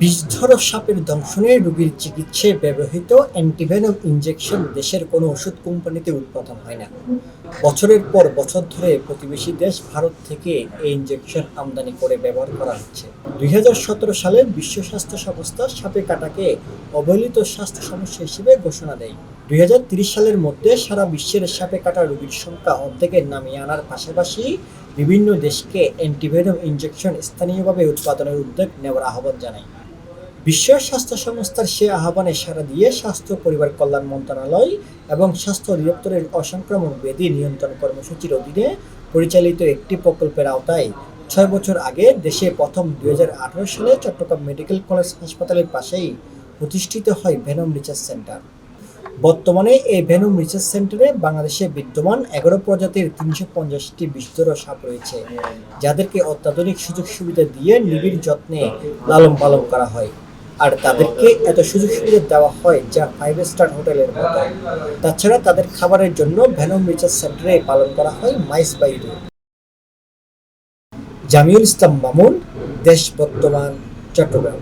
বিষধর সাপের দংশনে রোগীর চিকিৎসায় ব্যবহৃত অ্যান্টিভেনম ইনজেকশন দেশের কোনো ওষুধ কোম্পানিতে উৎপাদন হয় না। বছরের পর বছর ধরে প্রতিবেশী দেশ ভারত থেকে এই ইনজেকশন আমদানি করে ব্যবহার করা হচ্ছে। দুই হাজার সতেরো সালে বিশ্ব স্বাস্থ্য সংস্থা সাপে কাটাকে অবহেলিত স্বাস্থ্য সমস্যা হিসেবে ঘোষণা দেয়। দুই সালের মধ্যে সারা বিশ্বের সাপে কাটা রোগীর সংখ্যা অর্ধেকের নামিয়ে আনার পাশাপাশি বিভিন্ন দেশকে অ্যান্টিভেনম ইনজেকশন স্থানীয়ভাবে উৎপাদনের উদ্যোগ নেওয়ার আহ্বান জানায়। বিশ্ব স্বাস্থ্য সংস্থার সে আহ্বানে সাড়া দিয়ে স্বাস্থ্য পরিবার কল্যাণ মন্ত্রণালয় এবং স্বাস্থ্য অধিদপ্তরের অসংক্রামক ব্যাধি নিয়ন্ত্রণ কর্মসূচির অধীনে পরিচালিত একটি প্রকল্পের আওতায় ছয় বছর আগে দেশে প্রথম দুই হাজার আঠারো সালে চট্টগ্রাম মেডিকেল কলেজ হাসপাতালের পাশেই প্রতিষ্ঠিত হয় ভেনম রিসার্চ সেন্টার। বর্তমানে এই ভেনম রিসার্চ সেন্টারে বাংলাদেশে বিদ্যমান এগারো প্রজাতির তিনশো পঞ্চাশটি বিস্তর সাপ রয়েছে, যাদেরকে অত্যাধুনিক সুযোগ সুবিধা দিয়ে নিবিড় যত্নে লালন পালন করা হয়। আর তাদেরকে এত সুযোগ সুবিধা দেওয়া হয় যা ফাইভ স্টার হোটেলের মতো। তাছাড়া তাদের খাবারের জন্য ভ্যানম রিচার্জ সেন্টারে পালন করা হয় মাইস বাইরে জামিউল ইসলাম মামুন, দেশ বর্তমান, চট্টগ্রাম।